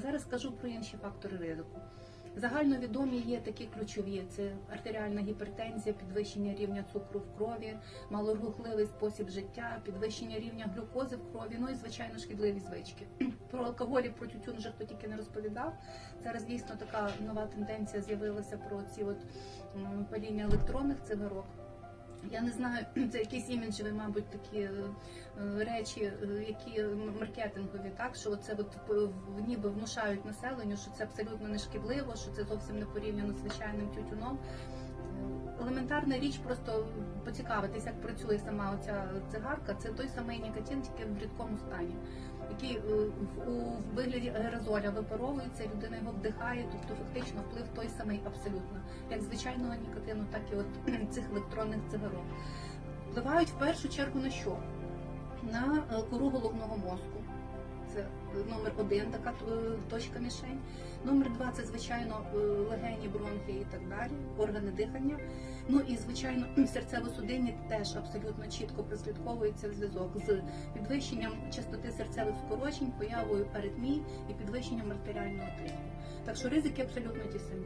Зараз скажу про інші фактори ризику. Загальновідомі є такі ключові: це артеріальна гіпертензія, підвищення рівня цукру в крові, малорухливий спосіб життя, підвищення рівня глюкози в крові, ну і звичайно шкідливі звички. Про алкоголь і про тютюн вже хто тільки не розповідав. Зараз дійсно така нова тенденція з'явилася про ці от паління електронних цигарок. Я не знаю, це якісь іміджеві, мабуть, такі е, е, речі, е, які маркетингові, так що це от ніби внушають населенню, що це абсолютно не шкідливо, що це зовсім не порівняно з звичайним тютюном. Елементарна річ просто поцікавитись, як працює сама оця цигарка. Це той самий нікотин, тільки в рідкому стані, який е, у вигляді аерозоля випаровується, людина його вдихає, тобто фактично вплив той самий абсолютно, як звичайного нікотину, так і от цих електронних цигарок. Впливають в першу чергу на що? На е, кору головного мозку. Це номер один, така е, точка мішень. Номер два це звичайно е, легені, бронхи і так далі, органи дихання. Ну і звичайно, серцево-судинні теж абсолютно чітко прослідковується зв'язок з підвищенням частоти серцевих скорочень, появою аритмій і підвищенням артеріального тиску. Так що ризики абсолютно ті самі.